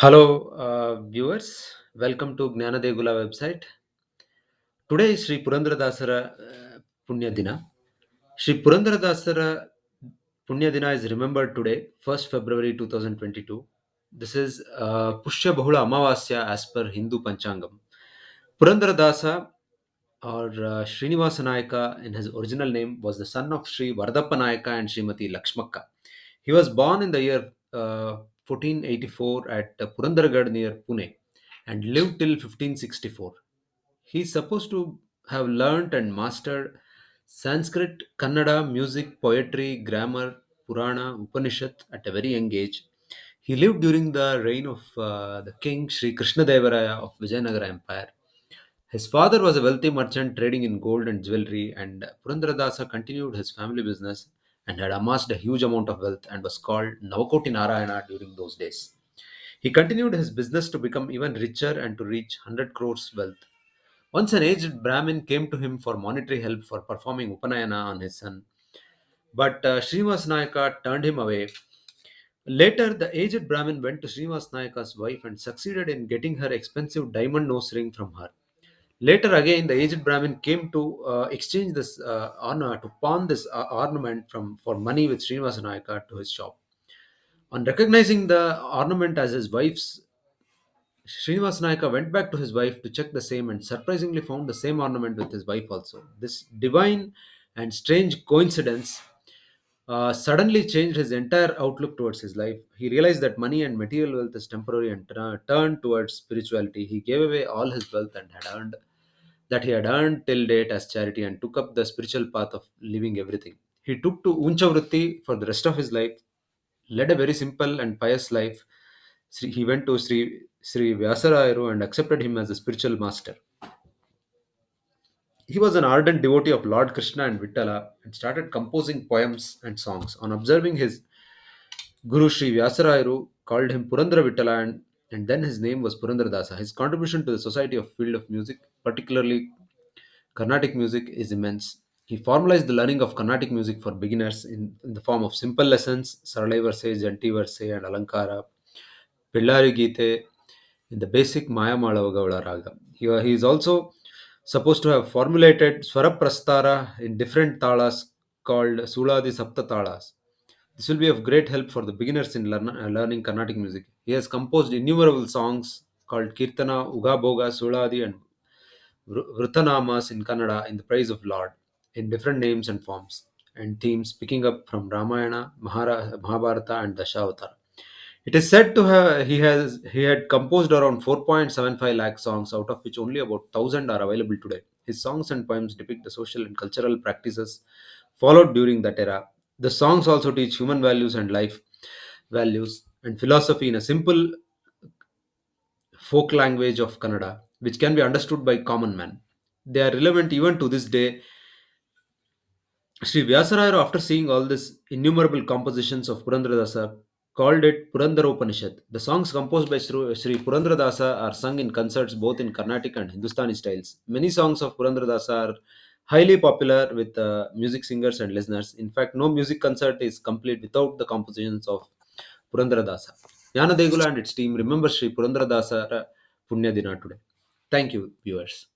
Hello, uh, viewers. Welcome to Gnanadegula website. Today is Sri Purandaradasara uh, Punya Dina. Sri Purandaradasara Punya Dina is remembered today, 1st February 2022. This is uh, Pushya Bahula Amavasya as per Hindu Panchangam. Purandaradasa or uh, Srinivasa Nayaka in his original name was the son of Sri Vardappa Nayaka and Srimati Lakshmakka. He was born in the year uh, 1484 at uh, Purandargarh near Pune and lived till 1564. He is supposed to have learnt and mastered Sanskrit, Kannada, music, poetry, grammar, Purana, Upanishad at a very young age. He lived during the reign of uh, the king Sri Krishnadevaraya of Vijayanagara Empire. His father was a wealthy merchant trading in gold and jewelry, and Purandaradasa continued his family business and had amassed a huge amount of wealth and was called Navakoti Narayana during those days. He continued his business to become even richer and to reach 100 crores wealth. Once an aged Brahmin came to him for monetary help for performing Upanayana on his son, but uh, Srinivas Nayaka turned him away. Later, the aged Brahmin went to Srinivas Nayaka's wife and succeeded in getting her expensive diamond nose ring from her. Later again, the aged Brahmin came to uh, exchange this uh, honor to pawn this uh, ornament from for money with Srinivasa to his shop. On recognizing the ornament as his wife's, Srinivas Nayaka went back to his wife to check the same and surprisingly found the same ornament with his wife also. This divine and strange coincidence uh, suddenly changed his entire outlook towards his life. He realized that money and material wealth is temporary and tur- turned towards spirituality. He gave away all his wealth and had earned that he had earned till date as charity and took up the spiritual path of leaving everything. He took to Uncha Vritti for the rest of his life, led a very simple and pious life. He went to Sri, Sri Vyasarayaru and accepted him as a spiritual master. He was an ardent devotee of Lord Krishna and Vittala and started composing poems and songs. On observing his Guru Sri Vyasarayaru called him Purandara Vittala and, and then his name was Purandaradasa. His contribution to the society of field of music, particularly Carnatic music, is immense. He formalized the learning of Carnatic music for beginners in, in the form of simple lessons, Saralai Verse, Janti Verse, and Alankara, Pillari Gite, in the basic Maya Malavagavla Raga. He, he is also supposed to have formulated Swaraprastara in different talas called Suladi Sapta talas. This will be of great help for the beginners in learn, uh, learning Carnatic music. He has composed innumerable songs called Kirtana, Uga Boga, Suladi, and Vrutanamas in Kannada in the praise of Lord in different names and forms and themes picking up from Ramayana, Mahara, Mahabharata, and Dashavatara. It is said to have he has he had composed around 4.75 lakh songs, out of which only about thousand are available today. His songs and poems depict the social and cultural practices followed during that era. The songs also teach human values and life values and philosophy in a simple folk language of Kannada, which can be understood by common man. They are relevant even to this day. Sri Vyasarayar, after seeing all these innumerable compositions of Purandaradasa, called it Purandaropanishad. The songs composed by Sri Sri Purandaradasa are sung in concerts both in Carnatic and Hindustani styles. Many songs of Purandaradasa are highly popular with uh, music singers and listeners. In fact, no music concert is complete without the compositions of Purandaradasa. Jnana Degula and its team remember Sri Purandaradasa Punya Dina today. Thank you, viewers.